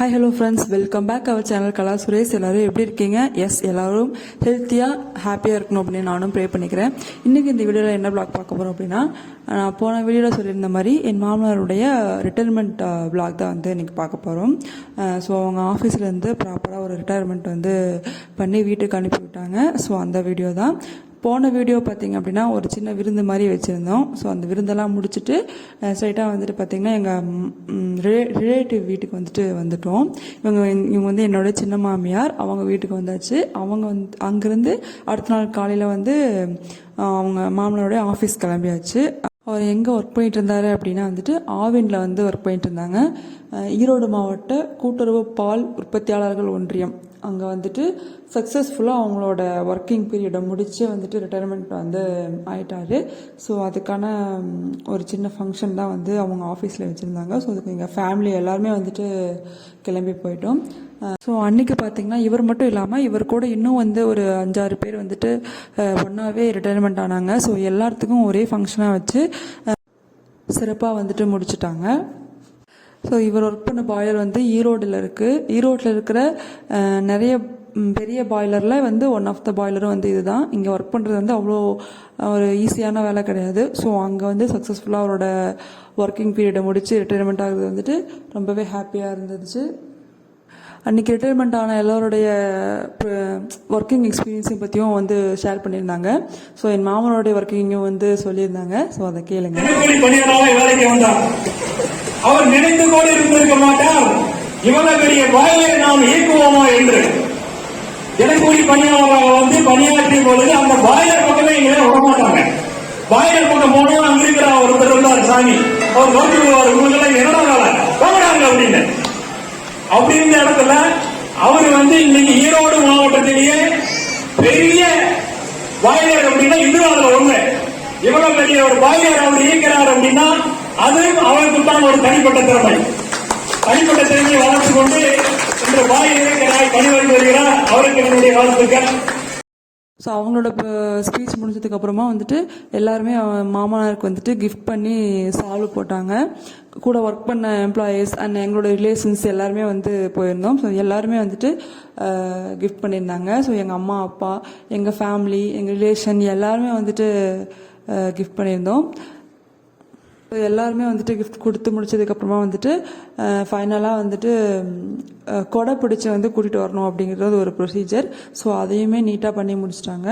Hi hello friends welcome back our channel Kala Suresh எல்லாரும் எப்படி இருக்கீங்க? எஸ் எல்லாரும் ஹெல்த்தியாக ஹாப்பியாக இருக்கணும் அப்படின்னு நானும் ப்ரே பண்ணிக்கிறேன். இன்றைக்கி இந்த வீடியோவில் என்ன பிளாக் பார்க்க போகிறோம் அப்படின்னா நான் போன வீடியோவில் சொல்லியிருந்த மாதிரி என் மாமனாருடைய ரிட்டைர்மெண்ட் பிளாக் தான் வந்து இன்றைக்கி பார்க்க போகிறோம் ஸோ அவங்க ஆஃபீஸ்லேருந்து ப்ராப்பராக ஒரு ரிட்டையர்மெண்ட் வந்து பண்ணி வீட்டுக்கு அனுப்பி விட்டாங்க ஸோ அந்த வீடியோ தான். போன வீடியோ பார்த்தீங்க அப்படின்னா ஒரு சின்ன விருந்து மாதிரி வச்சுருந்தோம். ஸோ அந்த விருந்தெல்லாம் முடிச்சுட்டு ஸ்ட்ரைட்டாக வந்துட்டு பார்த்தீங்கன்னா எங்கள் ரிலேட்டிவ் வீட்டுக்கு வந்துட்டு வந்துட்டோம். இவங்க இவங்க வந்து என்னோட சின்ன மாமியார். அவங்க வீட்டுக்கு வந்தாச்சு. அவங்க வந்து அங்கேருந்து அடுத்த நாள் காலையில் வந்து அவங்க மாமனோடைய ஆஃபீஸ் கிளம்பியாச்சு. அவர் எங்கே ஒர்க் பண்ணிட்டு இருந்தாரு அப்படின்னா வந்துட்டு ஆவினில் வந்து ஒர்க் பண்ணிட்டு இருந்தாங்க. ஈரோடு மாவட்ட கூட்டுறவு பால் உற்பத்தியாளர்கள் ஒன்றியம். அங்கே வந்துட்டு சக்ஸஸ்ஃபுல்லாக அவங்களோட ஒர்க்கிங் பீரியடை முடித்து வந்துட்டு ரிட்டையர்மெண்ட் வந்து ஆயிட்டாரு. ஸோ அதுக்கான ஒரு சின்ன ஃபங்க்ஷன் தான் வந்து அவங்க ஆஃபீஸில் வச்சுருந்தாங்க. ஸோ அதுக்கு எங்கள் ஃபேமிலி எல்லாருமே வந்துட்டு கிளம்பி போயிட்டோம். ஸோ அன்றைக்கி பார்த்தீங்கன்னா இவர் மட்டும் இல்லாமல் இவர் கூட இன்னும் வந்து ஒரு அஞ்சாறு பேர் வந்துட்டு ஒன்றாவே ரிட்டையர்மெண்ட் ஆனாங்க. ஸோ எல்லாத்துக்கும் ஒரே ஃபங்க்ஷனாக வச்சு சிறப்பாக வந்துட்டு முடிச்சுட்டாங்க. ஸோ இவர் ஒர்க் பண்ண பாய்லர் வந்து ஈரோடில் இருக்குது ஈரோட்டில் இருக்கிற நிறைய பெரிய பாய்லரில் வந்து ஒன் ஆஃப் த பாய்லரும் வந்து இதுதான். இங்கே ஒர்க் பண்ணுறது வந்து அவ்வளோ ஒரு ஈஸியான வேலை கிடையாது. ஸோ அங்கே வந்து சக்ஸஸ்ஃபுல்லாக அவரோட ஒர்க்கிங் பீரியடை முடித்து ரிட்டையர்மெண்ட் ஆகுது வந்துட்டு ரொம்பவே ஹாப்பியாக இருந்துச்சு. அன்றைக்கி ரிட்டைர்மெண்ட் ஆன எல்லோருடைய ஒர்க்கிங் எக்ஸ்பீரியன்ஸையும் பற்றியும் வந்து ஷேர் பண்ணியிருந்தாங்க. ஸோ என் மாமனோடைய ஒர்க்கிங்கும் வந்து சொல்லியிருந்தாங்க. ஸோ அதை கேளுங்க. அவர் நினைத்து கூட இருந்திருக்க மாட்டார். இவ்வளவு பெரிய வாயிலை நாம் இயக்குவோமா என்று. தினக்கூலி பணியாளராக வந்து பணியாற்றிய பொழுது அந்த பாயர் பக்கமே எங்களை விட மாட்டாங்க பாயர் பக்கம் போனோம் அங்க இருக்கிற ஒருத்தர் இருந்தார் சாமி. அவர் நோக்கி விடுவார் உங்களுக்கு என்னடா போகிறாங்க அப்படின்னு. அப்படி இருந்த இடத்துல அவர் வந்து இன்னைக்கு ஈரோடு மாவட்டத்திலேயே பெரிய வாயிலர் அப்படின்னா இது அதுல ஒண்ணு. இவ்வளவு பெரிய ஒரு பாய்லர் அவர் இயக்கிறார் அப்படின்னா அது அவருக்கு தான் ஒரு தனிப்பட்ட திறமை. தனிப்பட்ட திறமையை வளர்த்து கொண்டு இந்த பாய்லரை பணிவருக்கு வருகிறார். அவருக்கு என்னுடைய வாழ்த்துக்கள். ஸோ அவங்களோட ஸ்பீச் முடிஞ்சதுக்கு அப்புறமா வந்துட்டு எல்லாருமே மாமனாருக்கு வந்துட்டு கிஃப்ட் பண்ணி சால்வ் போட்டாங்க. கூட ஒர்க் பண்ண எம்ப்ளாயீஸ் அண்ட் எங்களோட ரிலேஷன்ஸ் எல்லாருமே வந்து போயிருந்தோம். ஸோ எல்லாருமே வந்துட்டு கிஃப்ட் பண்ணியிருந்தாங்க. ஸோ எங்கள் அம்மா அப்பா எங்கள் ஃபேமிலி எங்கள் ரிலேஷன் எல்லாருமே வந்துட்டு கிஃப்ட் பண்ணியிருந்தோம். எல்லாருமே வந்துட்டு கிஃப்ட் கொடுத்து முடிச்சதுக்கப்புறமா வந்துட்டு ஃபைனலாக வந்துட்டு கொடை பிடிச்சி வந்து கூட்டிகிட்டு வரணும் அப்படிங்கிறது ஒரு ப்ரொசீஜர் ஸோ அதையுமே நீட்டாக பண்ணி முடிச்சிட்டாங்க.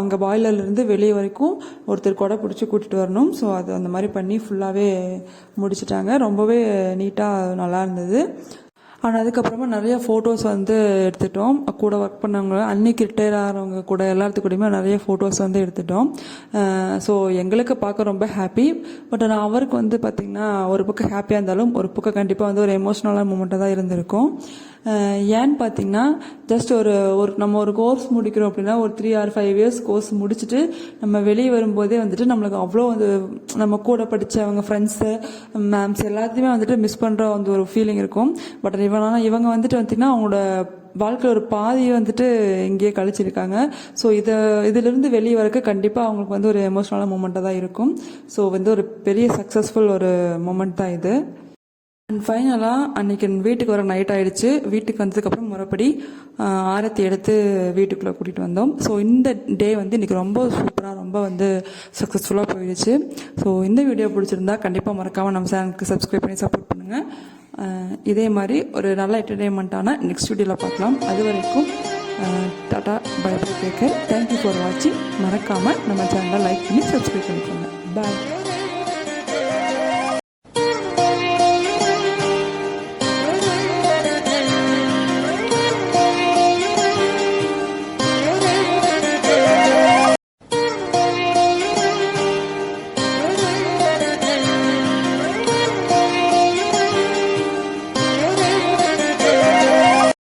அங்கே பாய்லர்லேருந்து வெளியே வரைக்கும் ஒருத்தர் கொடை பிடிச்சி கூட்டிகிட்டு வரணும். ஸோ அது அந்த மாதிரி பண்ணி ஃபுல்லாகவே முடிச்சிட்டாங்க. ரொம்பவே நீட்டாக நல்லா இருந்தது. ஆனால் அதுக்கப்புறமா நிறைய ஃபோட்டோஸ் வந்து எடுத்துட்டோம். கூட ஒர்க் பண்ணவங்க அன்னைக்கு ரிட்டையர் ஆகிறவங்க கூட எல்லாத்துக்கூடயுமே நிறைய ஃபோட்டோஸ் வந்து எடுத்துட்டோம். ஸோ எங்களுக்கு பார்க்க ரொம்ப ஹாப்பி பட் ஆனால் அவருக்கு வந்து பார்த்திங்கன்னா ஒரு பக்கம் ஹாப்பியாக இருந்தாலும் ஒரு பக்கம் கண்டிப்பாக வந்து ஒரு எமோஷ்னலான மூமெண்ட்டாக தான் இருந்திருக்கும். ஏன்னு பார்த்தீங்கன்னா ஜஸ்ட் ஒரு ஒரு நம்ம ஒரு கோர்ஸ் முடிக்கிறோம் அப்படின்னா ஒரு three or five years course முடிச்சுட்டு நம்ம வெளியே வரும்போதே வந்துட்டு நம்மளுக்கு அவ்வளோ வந்து நம்ம கூட படித்தவங்க ஃப்ரெண்ட்ஸு மேம்ஸ் எல்லாத்தையுமே வந்துட்டு மிஸ் பண்ணுற வந்து ஒரு ஃபீலிங் இருக்கும். பட் இவனால இவங்க வந்துட்டு பார்த்திங்கன்னா அவங்களோட வாழ்க்கையில் ஒரு பாதியை வந்துட்டு இங்கேயே கழிச்சிருக்காங்க. ஸோ இதை இதிலிருந்து வெளியே வரக்கு கண்டிப்பாக அவங்களுக்கு வந்து ஒரு எமோஷ்னலான மூமெண்ட்டாக தான் இருக்கும். ஸோ வந்து ஒரு பெரிய சக்ஸஸ்ஃபுல் ஒரு மூமெண்ட் தான் இது. அண்ட் ஃபைனலாக அன்றைக்கி வீட்டுக்கு வர நைட் ஆகிடுச்சு வீட்டுக்கு வந்ததுக்கப்புறம் முறைப்படி ஆரத்தி எடுத்து வீட்டுக்குள்ளே கூட்டிகிட்டு வந்தோம். ஸோ இந்த டே வந்து இன்றைக்கி ரொம்ப சூப்பராக ரொம்ப வந்து சக்ஸஸ்ஃபுல்லாக போயிடுச்சு. ஸோ இந்த வீடியோ பிடிச்சிருந்தா கண்டிப்பாக மறக்காமல் நம்ம சேனலுக்கு சப்ஸ்கிரைப் பண்ணி சப்போர்ட் பண்ணுங்கள் இதே மாதிரி ஒரு நல்ல என்டர்டெயின்மெண்ட்டான நெக்ஸ்ட் வீடியோவில் பார்க்கலாம். அது வரைக்கும் டாட்டா பை பை கேட்க தேங்க்யூ ஃபார் வாட்சிங் மறக்காமல் நம்ம சேனலை லைக் பண்ணி சப்ஸ்கிரைப் பண்ணிக்கோங்க. பாய்